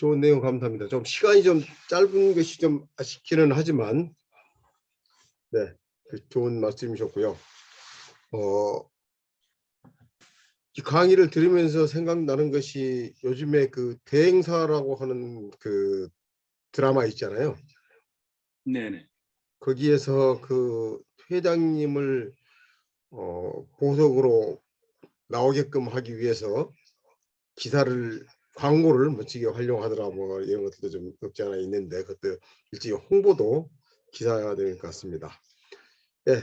좋은 내용 감사합니다. 좀 시간이 좀 짧은 것이 좀 아쉽기는 하지만 네, 그 좋은 말씀이셨고요. 어, 이 강의를 들으면서 생각나는 것이 요즘에 그 대행사라고 하는 그 드라마 있잖아요. 네네. 거기에서 그 회장님을 어, 보석으로 나오게끔 하기 위해서 기사를 광고를 멋지게 활용하더라 뭐 이런 것들도 좀 없지 않아 있는데 그것도 일찍 홍보도 기사가 될 것 같습니다. 예.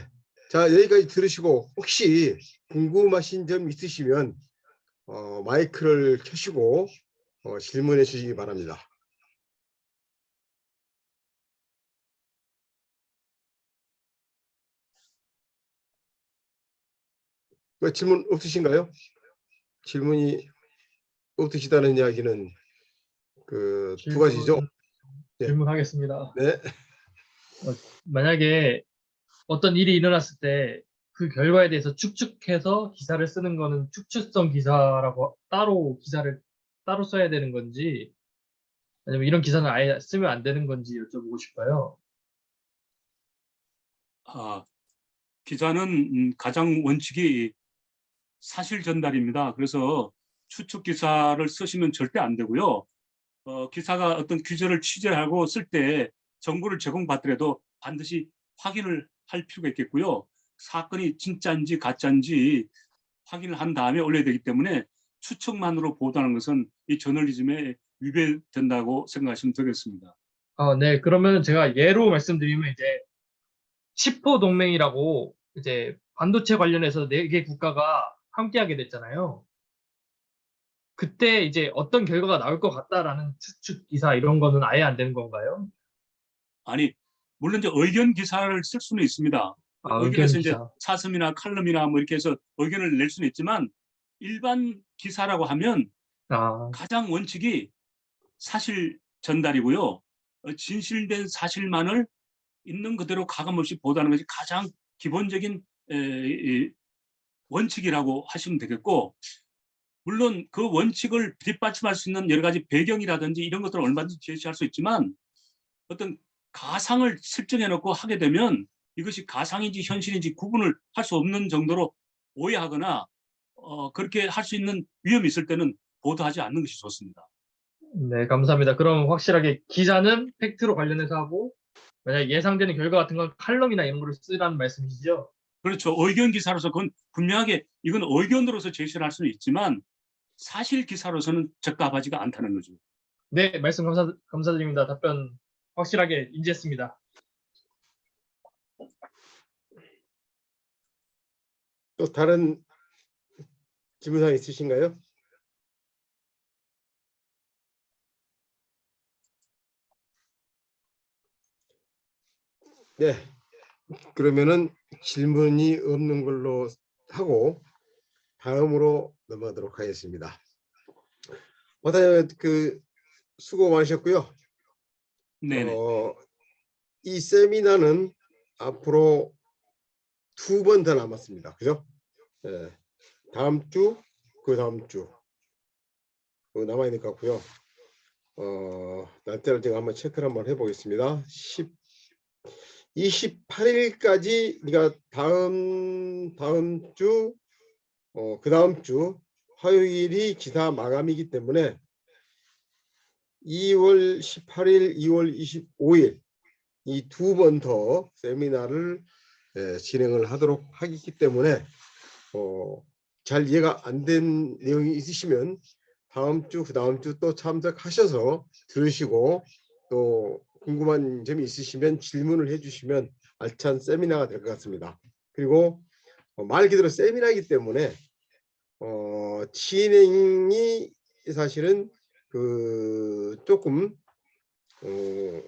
자 여기까지 들으시고 혹시 궁금하신 점 있으시면 어, 마이크를 켜시고 어, 질문해 주시기 바랍니다. 왜 질문 없으신가요? 질문이 없으시다는 이야기는 그두 가지죠. 네. 질문하겠습니다. 네. 만약에 어떤 일이 일어났을 때 그 결과에 대해서 추측해서 기사를 쓰는 거는 추측성 기사라고 따로 기사를 따로 써야 되는 건지 아니면 이런 기사는 아예 쓰면 안 되는 건지 여쭤보고 싶어요. 아, 기자는 음, 가장 원칙이 사실 전달입니다. 그래서 추측 기사를 쓰시면 절대 안 되고요. 어, 기사가 어떤 규제를 취재하고 쓸 때 정보를 제공받더라도 반드시 확인을 할 필요가 있겠고요. 사건이 진짜인지 가짜인지 확인을 한 다음에 올려야 되기 때문에 추측만으로 보도하는 것은 이 저널리즘에 위배된다고 생각하시면 되겠습니다. 아, 네. 그러면 제가 예로 말씀드리면 이제 10호 동맹이라고 이제 반도체 관련해서 네 개 국가가 함께하게 됐잖아요. 그때 이제 어떤 결과가 나올 것 같다라는 추측 기사 이런 거는 아예 안 되는 건가요? 아니 물론 이제 의견 기사를 쓸 수는 있습니다. 아, 의견 의견에서 이제 기사. 사슴이나 칼럼이나 뭐 이렇게 해서 의견을 낼 수는 있지만 일반 기사라고 하면 아, 가장 원칙이 사실 전달이고요. 어, 진실된 사실만을 있는 그대로 가감없이 보도하는 것이 가장 기본적인 에, 이, 원칙이라고 하시면 되겠고 물론 그 원칙을 뒷받침할 수 있는 여러 가지 배경이라든지 이런 것들을 얼마든지 제시할 수 있지만 어떤 가상을 설정해 놓고 하게 되면 이것이 가상인지 현실인지 구분을 할 수 없는 정도로 오해하거나 어, 그렇게 할 수 있는 위험이 있을 때는 보도하지 않는 것이 좋습니다. 네, 감사합니다. 그럼 확실하게 기사는 팩트로 관련해서 하고 만약 예상되는 결과 같은 건 칼럼이나 이런 거를 쓰라는 말씀이시죠? 그렇죠. 의견 기사로서 그건 분명하게 이건 의견으로서 제시를 할 수는 있지만 사실 기사로서는 적합하지가 않다는 거죠. 네, 말씀 감사, 감사드립니다. 답변 확실하게 인지했습니다. 또 다른 질문사항 있으신가요? 네. 그러면은 질문이 없는 걸로 하고 다음으로 넘어가도록 하겠습니다. 원장님 그 수고 많으셨고요. 네네. 어, 이 세미나는 앞으로 두 번 더 남았습니다. 그죠? 예. 다음 주, 그 다음 주. 그 남아 있는 것 같고요. 어, 날짜를 제가 한번 체크를 한번 해보겠습니다. 10, 28일까지, 그러니까 다음, 다음 주, 어, 그 다음 주, 화요일이 기사 마감이기 때문에 2월 18일, 2월 25일 이 두 번 더 세미나를 예, 진행을 하도록 하기 때문에 어, 잘 이해가 안 된 내용이 있으시면 다음 주, 그 다음 주 또 참석하셔서 들으시고 또 궁금한 점이 있으시면 질문을 해주시면 알찬 세미나가 될 것 같습니다. 그리고 어, 말 그대로 세미나이기 때문에 어, 진행이 사실은 그 조금 어,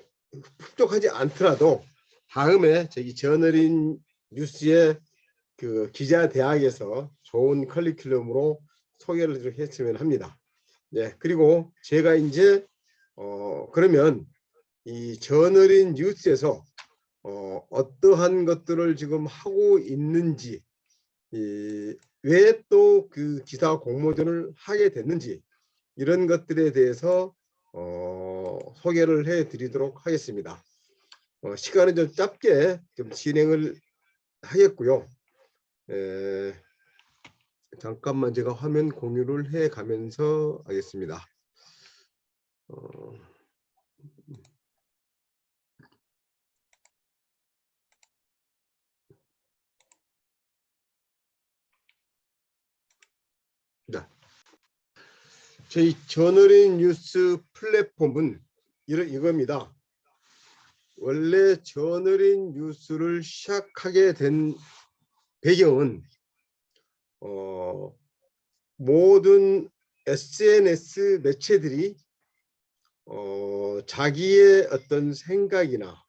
흡족하지 않더라도 다음에 저기 저널인 뉴스의 그 기자 대학에서 좋은 커리큘럼으로 소개를 좀 했으면 합니다. 네 그리고 제가 이제 어 그러면 이 저널인 뉴스에서 어 어떠한 것들을 지금 하고 있는지 왜 또 그 기사 공모전을 하게 됐는지 이런 것들에 대해서 어 어, 소개를 해드리도록 하겠습니다. 어, 시간은 좀 짧게 좀 진행을 하겠고요. 에, 잠깐만 제가 화면 공유를 해 가면서 하겠습니다. 어, 자, 저희 저널인 뉴스 플랫폼은 이러, 이겁니다. 원래 저널인 뉴스를 시작하게 된 배경은 어, 모든 SNS 매체들이 어, 자기의 어떤 생각이나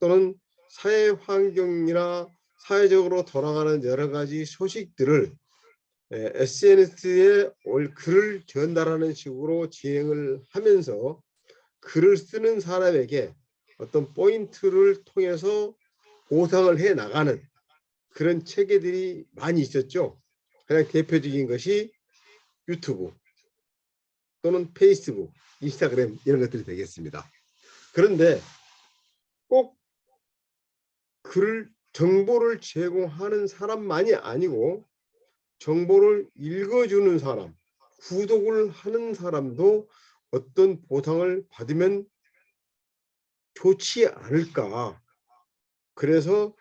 또는 사회 환경이나 사회적으로 돌아가는 여러 가지 소식들을 SNS에 글을 전달하는 식으로 진행을 하면서 글을 쓰는 사람에게 어떤 포인트를 통해서 보상을 해 나가는 그런 체계들이 많이 있었죠. 가장 대표적인 것이 유튜브 또는 페이스북, 인스타그램 이런 것들이 되겠습니다. 그런데 꼭 글을 정보를 제공하는 사람만이 아니고 정보를 읽어주는 사람, 구독을 하는 사람도 어떤 보상을 받으면 좋지 않을까. 그래서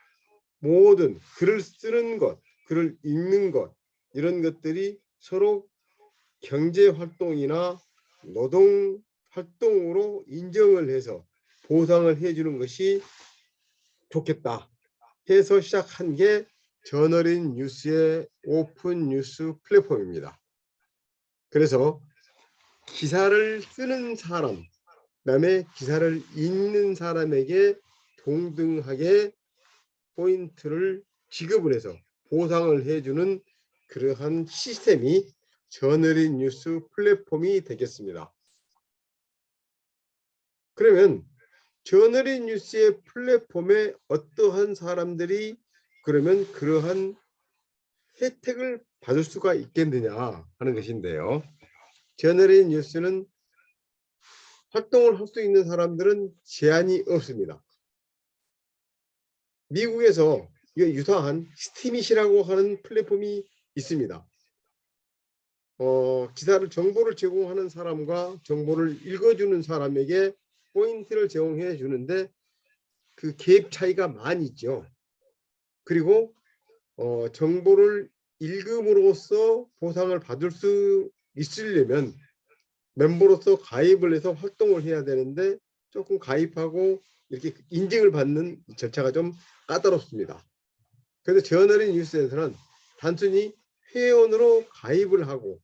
모든 글을 쓰는 것, 글을 읽는 것 이런 것들이 서로 경제 활동이나 노동 활동으로 인정을 해서 보상을 해주는 것이 좋겠다 해서 시작한 게 저널인 뉴스의 오픈 뉴스 플랫폼입니다. 그래서 기사를 쓰는 사람, 그다음에 기사를 읽는 사람에게 동등하게 포인트를 지급을 해서 보상을 해주는 그러한 시스템이 저널인 뉴스 플랫폼이 되겠습니다. 그러면 저널인 뉴스의 플랫폼에 어떠한 사람들이 그러면 그러한 혜택을 받을 수가 있겠느냐 하는 것인데요. 저널인 뉴스는 활동을 할 수 있는 사람들은 제한이 없습니다. 미국에서 유사한 스티밋이라고 하는 플랫폼이 있습니다. 어, 기사를 정보를 제공하는 사람과 정보를 읽어주는 사람에게 포인트를 제공해 주는데 그갭 차이가 많이 있죠. 그리고 어, 정보를 읽음으로써 보상을 받을 수 있으려면 멤버로서 가입을 해서 활동을 해야 되는데 조금 가입하고 이렇게 인증을 받는 절차가 좀 까다롭습니다. 그래서 저널인 뉴스에서는 단순히 회원으로 가입을 하고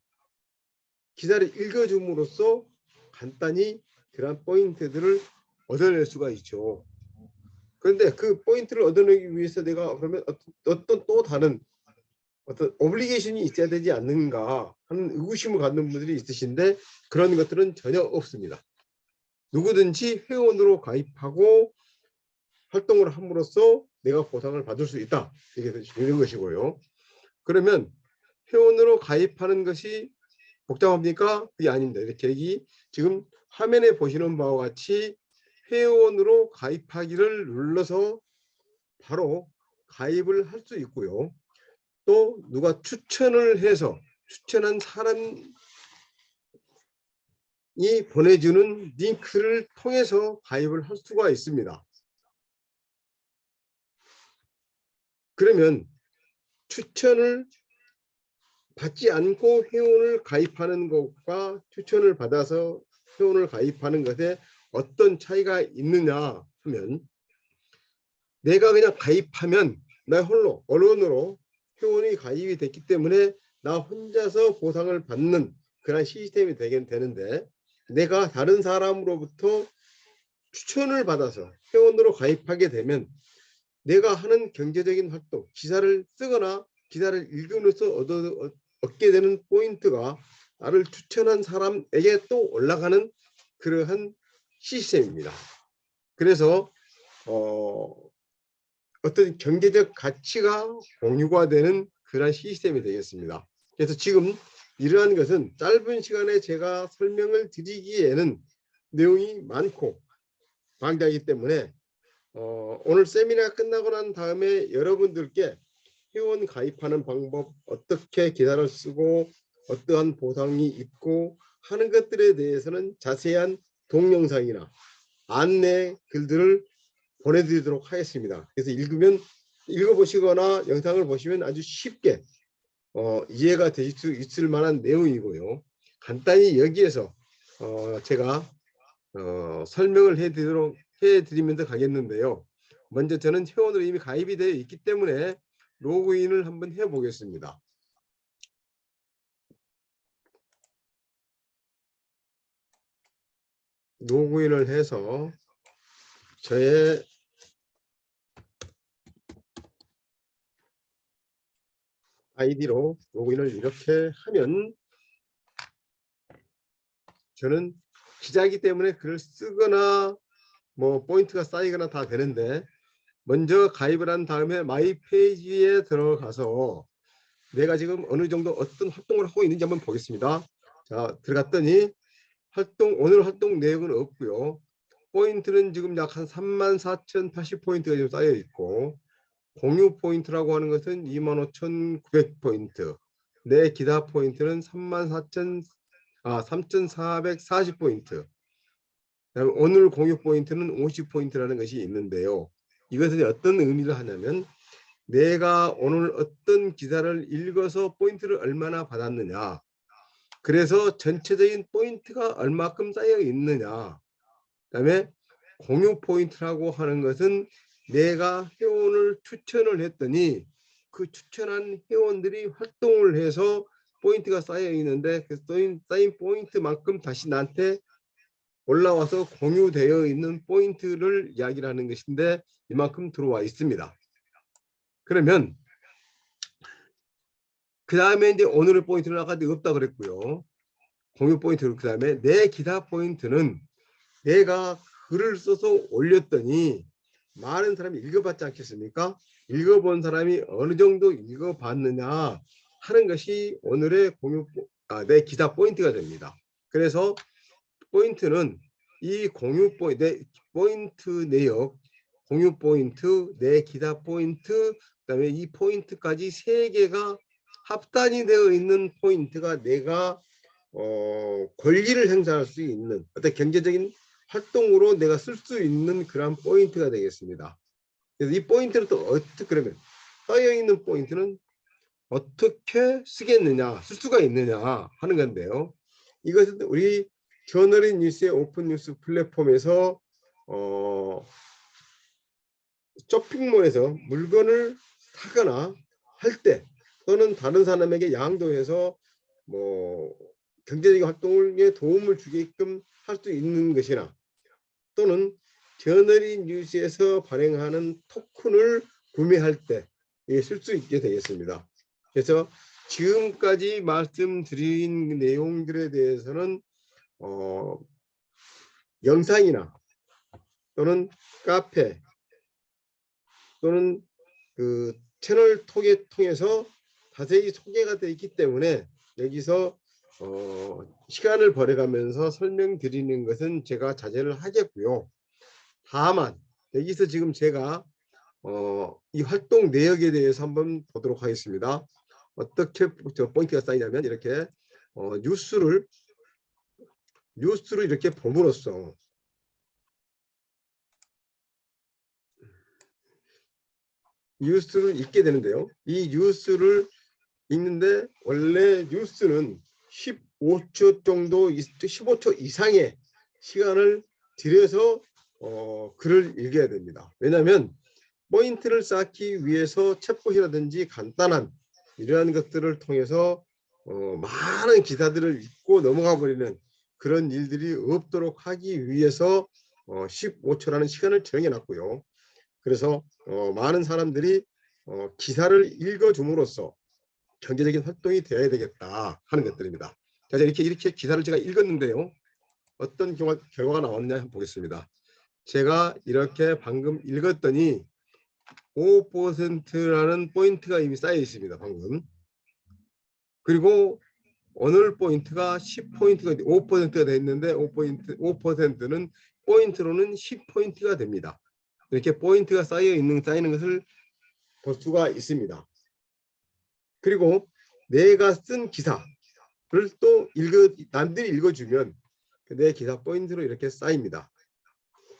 기사를 읽어줌으로써 간단히 그런 포인트들을 얻어낼 수가 있죠. 그런데 그 포인트를 얻어내기 위해서 내가 그러면 어떤, 또 다른 어떤 오블리게이션이 있어야 되지 않는가 하는 의구심을 갖는 분들이 있으신데 그런 것들은 전혀 없습니다. 누구든지 회원으로 가입하고 활동을 함으로써 내가 보상을 받을 수 있다. 이게 중요한 것이고요. 그러면 회원으로 가입하는 것이 복잡합니까? 그게 아닙니다. 이렇게 여기 지금 화면에 보시는 바와 같이 회원으로 가입하기를 눌러서 바로 가입을 할 수 있고요. 또 누가 추천을 해서 추천한 사람이 보내주는 링크를 통해서 가입을 할 수가 있습니다. 그러면 추천을 받지 않고 회원을 가입하는 것과 추천을 받아서 회원을 가입하는 것에 어떤 차이가 있느냐 하면 내가 그냥 가입하면 나 홀로 언론으로 회원이 가입이 됐기 때문에 나 혼자서 보상을 받는 그런 시스템이 되긴 되는데 내가 다른 사람으로부터 추천을 받아서 회원으로 가입하게 되면 내가 하는 경제적인 활동, 기사를 쓰거나 기사를 읽음으로써 얻어, 얻게 되는 포인트가 나를 추천한 사람에게 또 올라가는 그러한 시스템입니다. 그래서 어, 어떤 경제적 가치가 공유가 되는 그런 시스템이 되겠습니다. 그래서 지금 이러한 것은 짧은 시간에 제가 설명을 드리기에는 내용이 많고 방대하기 때문에 어, 오늘 세미나 끝나고 난 다음에 여러분들께 회원 가입하는 방법, 어떻게 기사를 쓰고 어떠한 보상이 있고 하는 것들에 대해서는 자세한 동영상이나 안내 글들을 보내드리도록 하겠습니다. 그래서 읽으면 읽어보시거나 영상을 보시면 아주 쉽게 어, 이해가 되실 수 있을 만한 내용이고요. 간단히 여기에서 어, 제가 어, 설명을 해드리도록 해드리면서 가겠는데요. 먼저 저는 회원으로 이미 가입이 되어 있기 때문에 로그인을 한번 해보겠습니다. 로그인을 해서 저의 아이디로 로그인을 이렇게 하면 저는 기자이기 때문에 글을 쓰거나 뭐 포인트가 쌓이거나 다 되는데 먼저 가입을 한 다음에 마이 페이지에 들어가서 내가 지금 어느 정도 어떤 활동을 하고 있는지 한번 보겠습니다. 자 들어갔더니 활동 오늘 활동 내용은 없고요. 포인트는 지금 약 한 34,080 포인트가 지금 쌓여 있고 공유 포인트라고 하는 것은 25,900 포인트. 내 기타 포인트는 34,000 아, 3,440 포인트. 그다음에 오늘 공유 포인트는 50 포인트라는 것이 있는데요. 이것은 어떤 의미를 하냐면 내가 오늘 어떤 기사를 읽어서 포인트를 얼마나 받았느냐. 그래서 전체적인 포인트가 얼마큼 쌓여 있느냐. 그다음에 공유 포인트라고 하는 것은 내가 회원을 추천을 했더니 그 추천한 회원들이 활동을 해서 포인트가 쌓여 있는데 그 쌓인, 쌓인 포인트만큼 다시 나한테 올라와서 공유되어 있는 포인트를 이야기를 하는 것인데 이만큼 들어와 있습니다. 그러면 그 다음에 이제 오늘의 포인트는 아까 없다 그랬고요. 공유 포인트 그 다음에 내 기타 포인트는 내가 글을 써서 올렸더니 많은 사람이 읽어봤지 않겠습니까? 읽어본 사람이 어느 정도 읽어봤느냐 하는 것이 오늘의 공유 포- 아, 내 기타 포인트가 됩니다. 그래서 포인트는 이 공유 포인트, 내 포인트 내역, 공유 포인트, 내 기타 포인트, 그다음에 이 포인트까지 세 개가 합단이 되어 있는 포인트가 내가 어, 권리를 행사할 수 있는 어떤 경제적인 활동으로 내가 쓸 수 있는 그런 포인트가 되겠습니다. 그래서 이 포인트를 또 어떻게 그러면 쌓여 있는 포인트는 어떻게 쓰겠느냐, 쓸 수가 있느냐 하는 건데요. 이것은 우리 저널인 뉴스의 오픈 뉴스 플랫폼에서 어, 쇼핑몰에서 물건을 사거나 할 때 또는 다른 사람에게 양도해서 뭐 경제적인 활동에 도움을 주게끔 할 수 있는 것이나 또는 저널인 뉴스에서 발행하는 토큰을 구매할 때 쓸 수 있게 되겠습니다. 그래서 지금까지 말씀드린 내용들에 대해서는 어, 영상이나 또는 카페 또는 그 채널 통해 통해서 자세히 소개가 되어 있기 때문에 여기서 어, 시간을 벌어가면서 설명드리는 것은 제가 자제를 하겠고요. 다만 여기서 지금 제가 어, 이 활동 내역에 대해서 한번 보도록 하겠습니다. 어떻게 저 포인트가 쌓이냐면 이렇게 어, 뉴스를 뉴스를 이렇게 봄으로써 뉴스를 읽게 되는데요. 이 뉴스를 읽는데 원래 뉴스는 15초 정도, 15초 이상의 시간을 들여서 어, 글을 읽어야 됩니다. 왜냐하면 포인트를 쌓기 위해서 챗봇이라든지 간단한 이러한 것들을 통해서 어, 많은 기사들을 읽고 넘어가 버리는 그런 일들이 없도록 하기 위해서 어, 15초라는 시간을 정해놨고요. 그래서 어, 많은 사람들이 어, 기사를 읽어줌으로써 경제적인 활동이 되어야 되겠다 하는 것들입니다. 자, 이렇게 이렇게 기사를 제가 읽었는데요. 어떤 경과, 결과가 나왔느냐 한번 보겠습니다. 제가 이렇게 방금 읽었더니 5%라는 포인트가 이미 쌓여 있습니다. 방금. 그리고 오늘 포인트가 10포인트가 5%가 돼 있는데 5포인트 5%는 포인트로는 10포인트가 됩니다. 이렇게 포인트가 쌓여 있는 쌓이는 것을 볼 수가 있습니다. 그리고 내가 쓴 기사를 또 읽어 남들이 읽어주면 그내 기사 포인트로 이렇게 쌓입니다.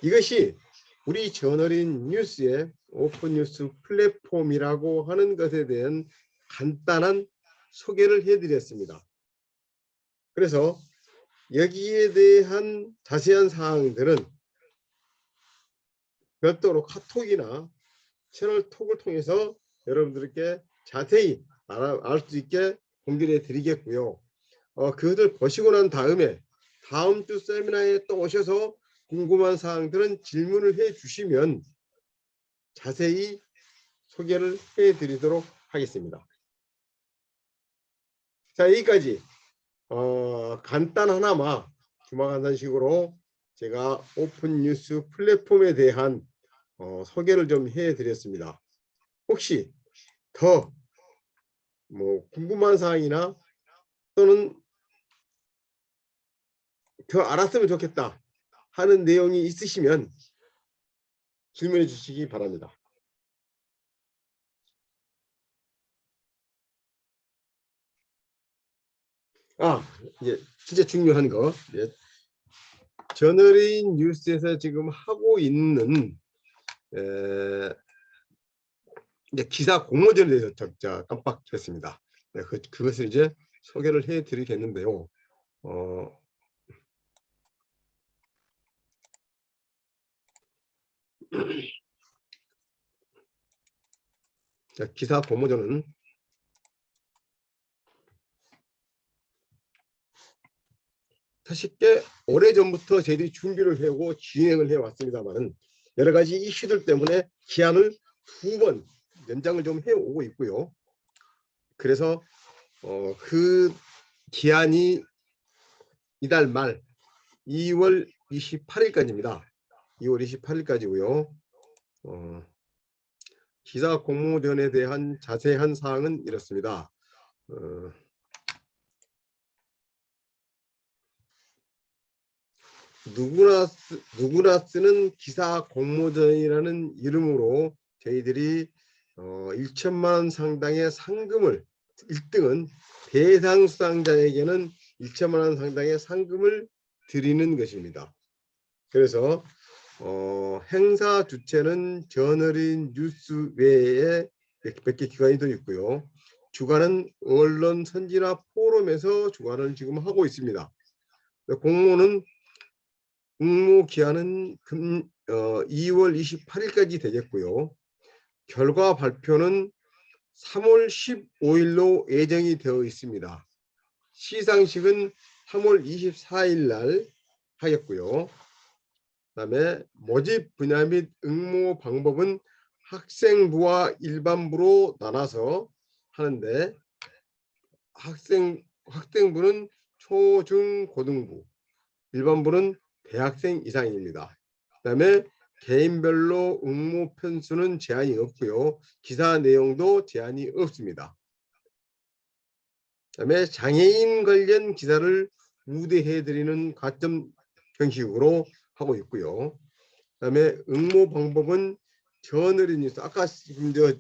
이것이 우리 저널인 뉴스의 오픈 뉴스 플랫폼이라고 하는 것에 대한 간단한 소개를 해드렸습니다. 그래서 여기에 대한 자세한 사항들은 별도로 카톡이나 채널 톡을 통해서 여러분들께 자세히 알 수 있게 공개를 해드리겠고요. 어, 그것을 보시고 난 다음에 다음 주 세미나에 또 오셔서 궁금한 사항들은 질문을 해 주시면 자세히 소개를 해 드리도록 하겠습니다. 자, 여기까지 어, 간단 하나마 주마간단식으로 제가 오픈 뉴스 플랫폼에 대한 어, 소개를 좀 해 드렸습니다. 혹시 더 뭐 궁금한 사항이나 또는 더 알았으면 좋겠다 하는 내용이 있으시면 질문해 주시기 바랍니다. 아, 이제 진짜 중요한 거. 예. 저널인 뉴스에서 지금 하고 있는 에, 이제 기사 공모전에 대해서 적자 깜빡했습니다. 네, 그, 그것을 이제 소개를 해 드리겠는데요. 어, 자, 기사 공모전은 꽤 오래전부터 저희들이 준비를 해오고 진행을 해왔습니다만 여러 가지 이슈들 때문에 기한을 두 번 연장을 좀 해오고 있고요. 그래서 어, 그 기한이 이달 말 2월 28일까지입니다. 2월 28일까지고요. 어, 기사 공모전에 대한 자세한 사항은 이렇습니다. 어, 누구나 쓰, 누구나 쓰는 기사 공모전이라는 이름으로 저희들이 어, 1천만 원 상당의 상금을 1등은 대상 수상자에게는 1천만 원 상당의 상금을 드리는 것입니다. 그래서 어, 행사 주체는 저널인 뉴스 외에 몇 개 기관이 더 있고요. 주관은 언론 선진화 포럼에서 주관을 지금 하고 있습니다. 공모는 공모 기한은 금, 어, 2월 28일까지 되겠고요. 결과 발표는 3월 15일로 예정이 되어 있습니다. 시상식은 3월 24일 날 하겠고요. 그다음에 모집 분야 및 응모 방법은 학생부와 일반부로 나눠서 하는데 학생 학생부는 초중 고등부, 일반부는 대학생 이상입니다. 그다음에 개인별로 응모 편수는 제한이 없고요. 기사 내용도 제한이 없습니다. 그다음에 장애인 관련 기사를 우대해 드리는 가점 형식으로 하고 있고요. 그다음에 응모 방법은 저널인 뉴스 아까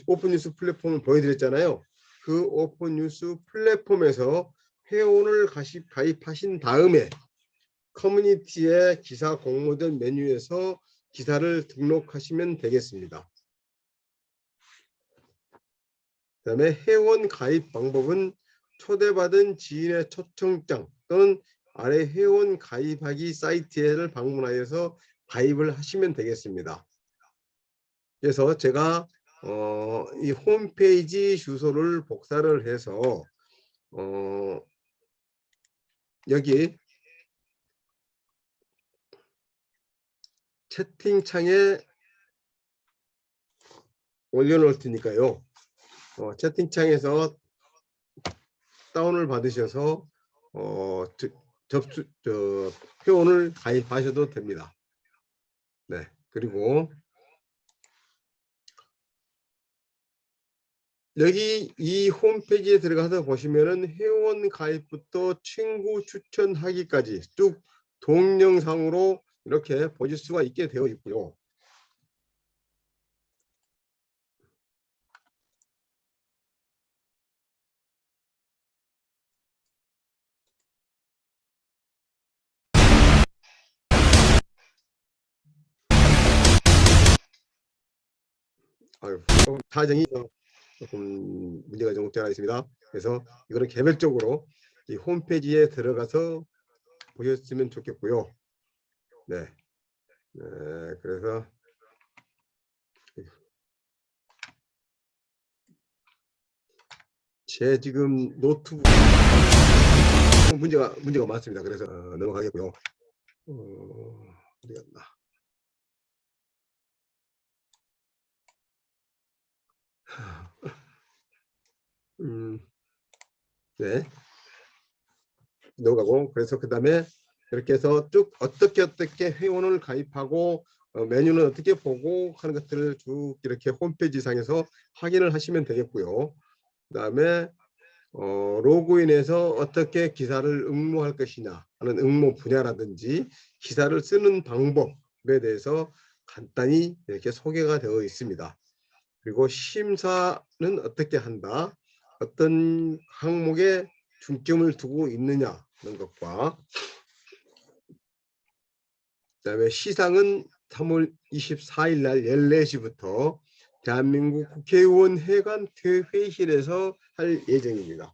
오픈 뉴스 플랫폼을 보여드렸잖아요. 그 오픈 뉴스 플랫폼에서 회원을 가입하신 다음에 커뮤니티의 기사 공모전 메뉴에서 기사를 등록하시면 되겠습니다. 그 다음에 회원 가입 방법은 초대받은 지인의 초청장 또는 아래 회원 가입하기 사이트를 방문하여서 가입을 하시면 되겠습니다. 그래서 제가 어, 이 홈페이지 주소를 복사를 해서 어, 여기 채팅창에 올려놓을 테니까요. 어, 채팅창에서 다운을 받으셔서 어, 저, 접수 저 회원을 가입하셔도 됩니다. 네, 그리고 여기 이 홈페이지에 들어가서 보시면은 회원 가입부터 친구 추천하기까지 쭉 동영상으로 이렇게 보실 수가 있게 되어 있고요. 아유, 사정이 조금 문제가 좀 않아 있습니다. 그래서 이거는 개별적으로 이 홈페이지에 들어가서 보셨으면 좋겠고요. 네. 네, 그래서 제 지금 노트북 문제가 문제가 많습니다. 그래서 어, 넘어가겠고요. 어, 어디 갔나? 음, 네. 넘어가고 그래서 그 다음에 이렇게 해서 쭉 어떻게 어떻게 회원을 가입하고 어, 메뉴는 어떻게 보고 하는 것들을 쭉 이렇게 홈페이지 상에서 확인을 하시면 되겠고요. 그 다음에 어, 로그인해서 어떻게 기사를 응모할 것이냐 하는 응모 분야라든지 기사를 쓰는 방법에 대해서 간단히 이렇게 소개가 되어 있습니다. 그리고 심사는 어떻게 한다, 어떤 항목에 중점을 두고 있느냐 하는 것과 그다음에 시상은 3월 24일 날 14시부터 대한민국 국회의원 회관 퇴회실에서 할 예정입니다.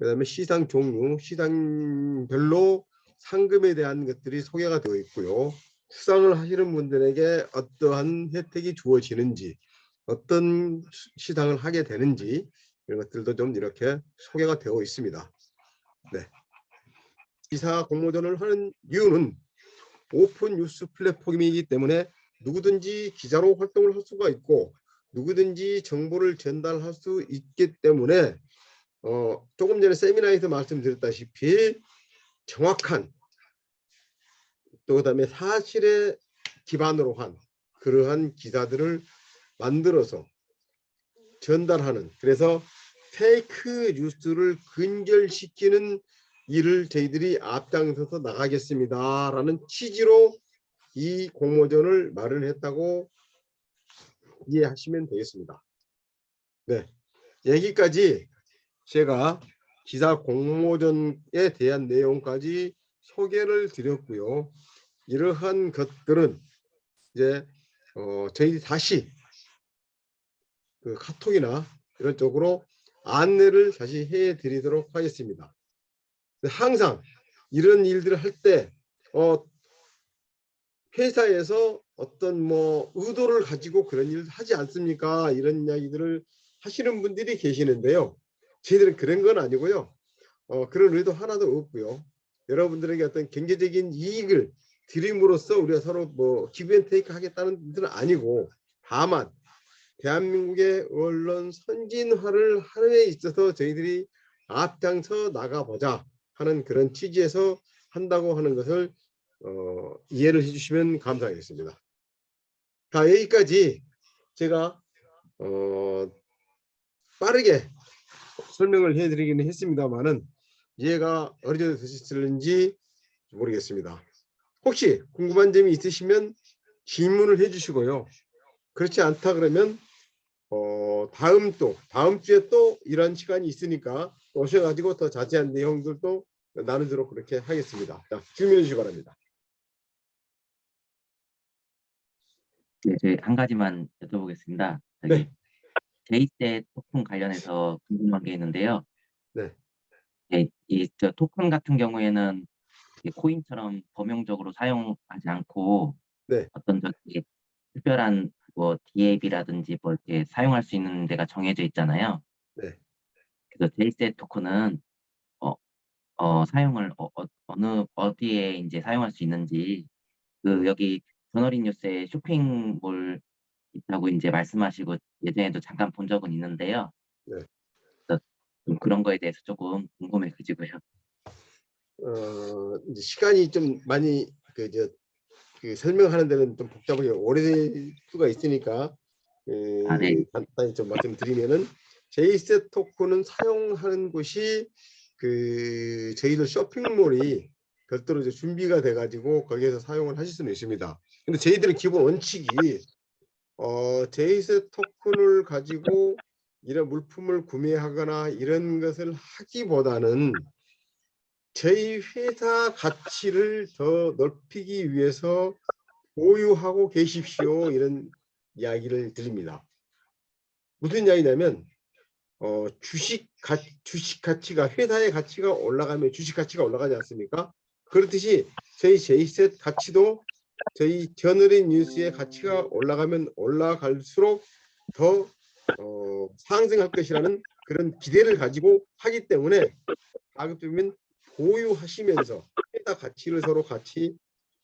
그다음에 시상 종류, 시상별로 상금에 대한 것들이 소개가 되어 있고요. 수상을 하시는 분들에게 어떠한 혜택이 주어지는지, 어떤 수- 시상을 하게 되는지 이런 것들도 좀 이렇게 소개가 되어 있습니다. 네. 기사 공모전을 하는 이유는 오픈 뉴스 플랫폼이기 때문에 누구든지 기자로 활동을 할 수가 있고 누구든지 정보를 전달할 수 있기 때문에 어, 조금 전에 세미나에서 말씀드렸다시피 정확한 또 그다음에 사실에 기반으로 한 그러한 기사들을 만들어서 전달하는 그래서 페이크 뉴스를 근절시키는 일을 저희들이 앞장서서 나가겠습니다라는 취지로 이 공모전을 마련했다고 이해하시면 되겠습니다. 네, 여기까지 제가 기사 공모전에 대한 내용까지 소개를 드렸고요. 이러한 것들은 이제 어, 저희 다시 그 카톡이나 이런 쪽으로 안내를 다시 해드리도록 하겠습니다. 항상 이런 일들을 할때 어, 회사에서 어떤 뭐 의도를 가지고 그런 일을 하지 않습니까? 이런 이야기들을 하시는 분들이 계시는데요. 저희들은 그런 건 아니고요. 어, 그런 의도 하나도 없고요. 여러분들에게 어떤 경제적인 이익을 드림으로써 우리가 서로 뭐 기브앤테이크 하겠다는 뜻은 아니고 다만 대한민국의 언론 선진화를 하는 데 있어서 저희들이 앞장서 나가보자 하는 그런 취지에서 한다고 하는 것을 어, 이해를 해주시면 감사하겠습니다. 자 여기까지 제가 어, 빠르게 설명을 해드리기는 했습니다만은 이해가 어느 정도 되셨을지 모르겠습니다. 혹시 궁금한 점이 있으시면 질문을 해주시고요. 그렇지 않다 그러면 어, 다음 또 다음 주에 또 이런 시간이 있으니까 오셔가지고 더 자세한 내용들도 나누도록 그렇게 하겠습니다. 자, 질문해 주시기 바랍니다. 네, 저희 한 가지만 여쭤보겠습니다. 저기 네. 제이세 토큰 관련해서 궁금한 게 있는데요. 네. 네, 이저 토큰 같은 경우에는 코인처럼 범용적으로 사용하지 않고 네. 어떤 저기 특별한 뭐 DAB라든지 뭐 이렇게 사용할 수 있는 데가 정해져 있잖아요. 네. 그래서 제이세 토큰은 어, 어 사용을 어, 어, 어 느 어디에 이제 사용할 수 있는지 그 여기 저널인 뉴스에 쇼핑몰 있다고 이제 말씀하시고 예전에도 잠깐 본 적은 있는데요. 네. 좀 그런 거에 대해서 조금 궁금해가지고요. 어, 이제 시간이 좀 많이 그 저 그 설명하는 데는 좀 복잡하게 오래될 수가 있으니까 에, 아, 네. 간단히 좀 말씀드리면은 제이셋 토큰은 사용하는 곳이 그 저희들 쇼핑몰이 별도로 이제 준비가 돼가지고 거기에서 사용을 하실 수는 있습니다. 근데 저희들은 기본 원칙이 어, 제이셋 토큰을 가지고 이런 물품을 구매하거나 이런 것을 하기보다는 저희 회사 가치를 더 넓히기 위해서 보유하고 계십시오 이런 이야기를 드립니다. 무슨 이야기냐면 어, 주식 가, 주식 가치가 회사의 가치가 올라가면 주식 가치가 올라가지 않습니까? 그렇듯이 저희 제이셋 가치도 저희 저널인 뉴스의 가치가 올라가면 올라갈수록 더 어, 상승할 것이라는 그런 기대를 가지고 하기 때문에 가급적이면 보유하시면서 회사 가치를 서로 같이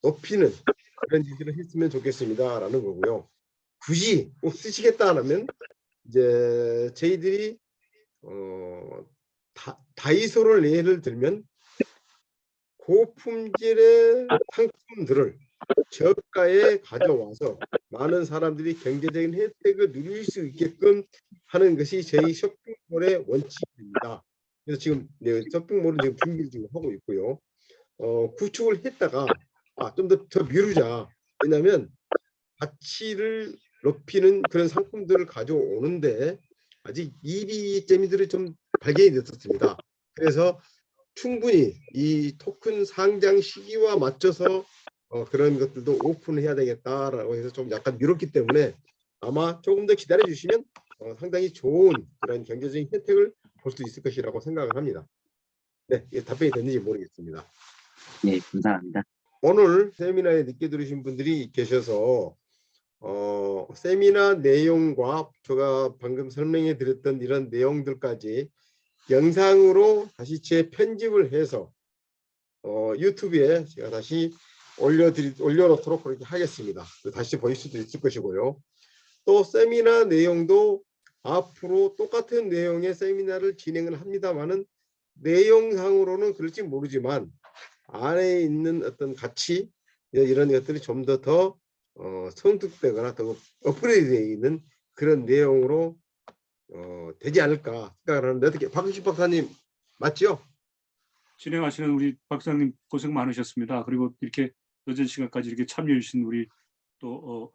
높이는 그런 짓을 했으면 좋겠습니다라는 거고요. 굳이 꼭 쓰시겠다 하면 이제 저희들이 어, 다, 다이소를 예를 들면 고품질의 상품들을 저가에 가져와서 많은 사람들이 경제적인 혜택을 누릴 수 있게끔 하는 것이 저희 쇼핑몰의 원칙입니다. 그래서 지금 네, 쇼핑몰은 지금 준비를 지금 하고 있고요. 어, 구축을 했다가 아, 좀더 더 미루자. 왜냐하면 가치를 높이는 그런 상품들을 가져오는데 아직 이비점이들이 좀 발견이 됐었습니다. 그래서 충분히 이 토큰 상장 시기와 맞춰서 어, 그런 것들도 오픈을 해야 되겠다라고 해서 좀 약간 미뤘기 때문에 아마 조금 더 기다려 주시면 어, 상당히 좋은 그런 경제적인 혜택을 볼 수 있을 것이라고 생각을 합니다. 네, 답변이 됐는지 모르겠습니다. 네, 감사합니다. 오늘 세미나에 늦게 들으신 분들이 계셔서 어, 세미나 내용과 제가 방금 설명해 드렸던 이런 내용들까지 영상으로 다시 재편집을 해서 어, 유튜브에 제가 다시 올려드리 올려놓도록 그렇게 하겠습니다. 다시 보실 수도 있을 것이고요. 또 세미나 내용도 앞으로 똑같은 내용의 세미나를 진행을 합니다만은 내용상으로는 그럴지 모르지만 안에 있는 어떤 가치 이런 것들이 좀 더더 어, 성숙되거나 더 업그레이드 되어 있는 그런 내용으로 어, 되지 않을까 생각을 하는데 어떻게 박은식 박사님 맞죠? 진행하시는 우리 박사님 고생 많으셨습니다. 그리고 이렇게 늦은 시간까지 이렇게 참여해 주신 우리 또 어,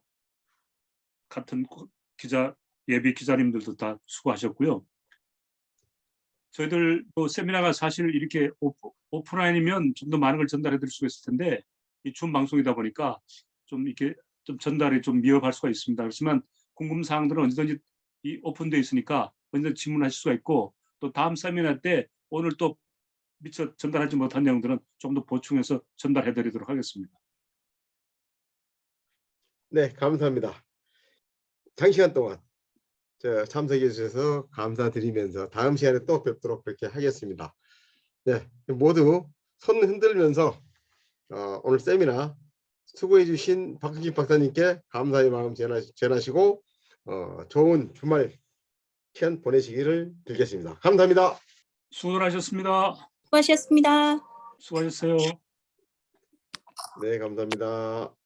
같은 고- 기자 예비 기자님들도 다 수고하셨고요. 저희들 뭐 세미나가 사실 이렇게 오프, 오프 라인이면 좀 더 많은 걸 전달해 드릴 수가 있을 텐데 이줌 방송이다 보니까 좀 이렇게 좀 전달이 좀 미흡할 수가 있습니다. 그렇지만 궁금 사항들은 언제든지 이 오픈돼 있으니까 언제든지 질문하실 수가 있고 또 다음 세미나 때 오늘 또 미처 전달하지 못한 내용들은 좀 더 보충해서 전달해 드리도록 하겠습니다. 네, 감사합니다. 장시간 동안 저 참석해 주셔서 감사드리면서 다음 시간에 또 뵙도록 그렇게 하겠습니다. 네, 모두 손 흔들면서 어, 오늘 세미나 수고해 주신 박수진 박사님께 감사의 마음 전하, 전하시고 어, 좋은 주말 시간 보내시기를 빌겠습니다. 감사합니다. 수고들 하셨습니다. 수고하셨습니다. 수고하셨어요. 네, 감사합니다.